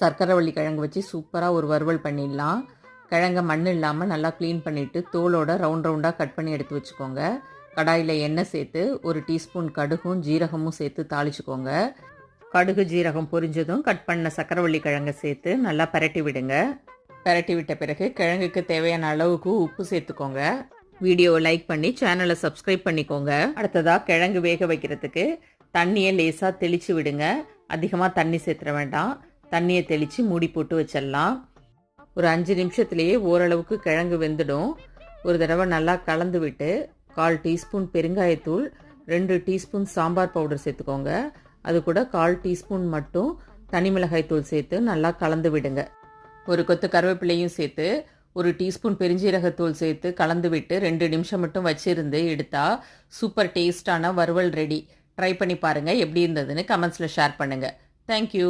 சர்க்கரைவள்ளி கிழங்கு வச்சு சூப்பராக ஒரு வறுவல் பண்ணிடலாம். கிழங்கை மண் இல்லாமல் நல்லா க்ளீன் பண்ணிவிட்டு தோலோட ரவுண்ட் ரவுண்டாக கட் பண்ணி எடுத்து வச்சுக்கோங்க. கடாயில் எண்ணெய் சேர்த்து ஒரு டீஸ்பூன் கடுகும் ஜீரகமும் சேர்த்து தாளிச்சுக்கோங்க. கடுகு ஜீரகம் பொரிஞ்சதும் கட் பண்ண சக்கரவள்ளி கிழங்கை சேர்த்து நல்லா பரட்டி விடுங்க. பரட்டி விட்ட பிறகு கிழங்குக்கு தேவையான அளவுக்கு உப்பு சேர்த்துக்கோங்க. வீடியோவை லைக் பண்ணி சேனலை சப்ஸ்கிரைப் பண்ணிக்கோங்க. அடுத்ததாக கிழங்கு வேக வைக்கிறதுக்கு தண்ணியை லேசாக தெளித்து விடுங்க. அதிகமாக தண்ணி சேர்த்துற வேண்டாம். தண்ணியை தெளித்து மூடி போட்டு வச்சிடலாம். ஒரு அஞ்சு நிமிஷத்துலேயே ஓரளவுக்கு கிழங்கு வெந்துடும். ஒரு தடவை நல்லா கலந்து விட்டு கால் டீஸ்பூன் பெருங்காயத்தூள் ரெண்டு டீஸ்பூன் சாம்பார் பவுடர் சேர்த்துக்கோங்க. அது கூட கால் டீஸ்பூன் மட்டும் தனி மிளகாய் தூள் சேர்த்து நல்லா கலந்து விடுங்க. ஒரு கொத்து கருவேப்பிலையும் சேர்த்து ஒரு டீஸ்பூன் பெருஞ்சீரகத்தூள் சேர்த்து கலந்து விட்டு ரெண்டு நிமிஷம் மட்டும் வச்சிருந்து எடுத்தா சூப்பர் டேஸ்டான வறுவல் ரெடி. ட்ரை பண்ணி பாருங்கள் எப்படி இருந்ததுன்னு கமெண்ட்ஸில் ஷேர் பண்ணுங்கள் தேங்க்யூ